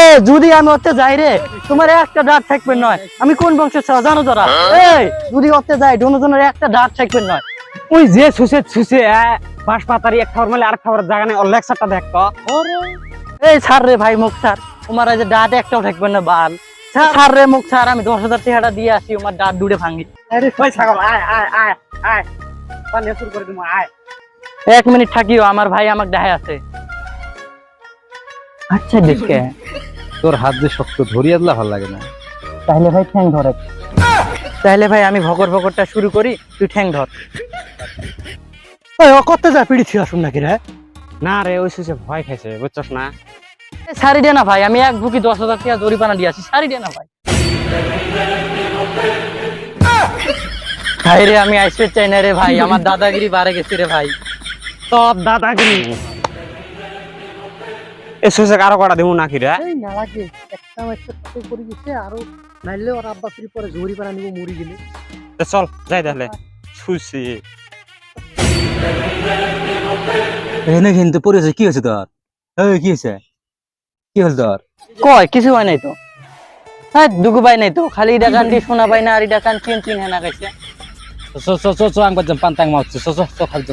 এ যদি আমি যাই রে তোমার একটা থাকবে নয়। আমি কোন ছেলে জানো এই যদি যাই দুজনের একটা থাকবে নয়। ওই যে সুসে সুসে বাস পাতারি এক খাবার মেলে আর খাবার জায়গা নেই তো। এই ছাড় রে ভাই মুখ ছাড় তোমার এই যে ডাট একটাও থাকবে না বাল। ছাড় রে মুখ ছাড় আমি দশ হাজার টাকাটা দিয়ে আসি আমার ডাট দুটে ভাঙি। ওই ছাগল আয় আয় আয় আয়। পানি শুরু করে আয়। এক মিনিট থাকিও আমার ভাই আমাকে দেখায় আছে। আচ্ছা দেখে তোর হাত দিয়ে শক্ত ধরিয়ে দিলে ভালো লাগে না। তাহলে ভাই ঠ্যাং ধরে তাহলে ভাই আমি ভকর ভকরটা শুরু করি তুই ঠ্যাং ধর। ও করতে যা পিড়ি আসুন নাকি রে? না রে ওই সুসে ভয় খাইছে বুঝছস না? সারি দে না ভাই আমি এক বুকি দশ হাজার টাকা জরিপানা দিয়ে আসি সারি দে না ভাই। ভাই রে আমি আইসপেট চাই না রে ভাই আমার দাদাগিরি বাড়ে গেছে রে ভাই। তোর দাদাগিরি। এসে আরও কটা দেবো নাকি রে? এই না লাগে একটা একটা পাতে পড়ে গেছে আরও নাইলে ওর আব্বা ফ্রি পরে ঝুরি পানা নিব মরি গেলে। চল যাই তাহলে। শুছি এনে কিন্তু পড়েছে কি হয়েছে তোর? এই কি হয়েছে? কি হল তোর? কয় কিছু হয় নাই তো? হ্যাঁ দুগু পাই নাই তো? খালি এটা কান দিয়ে শোনা পাই না আর এটা কান চিন চিন হেনা গেছে। চো চো চো চো আঙ্গুর পান্তাং মারছে। চো চো চো খালি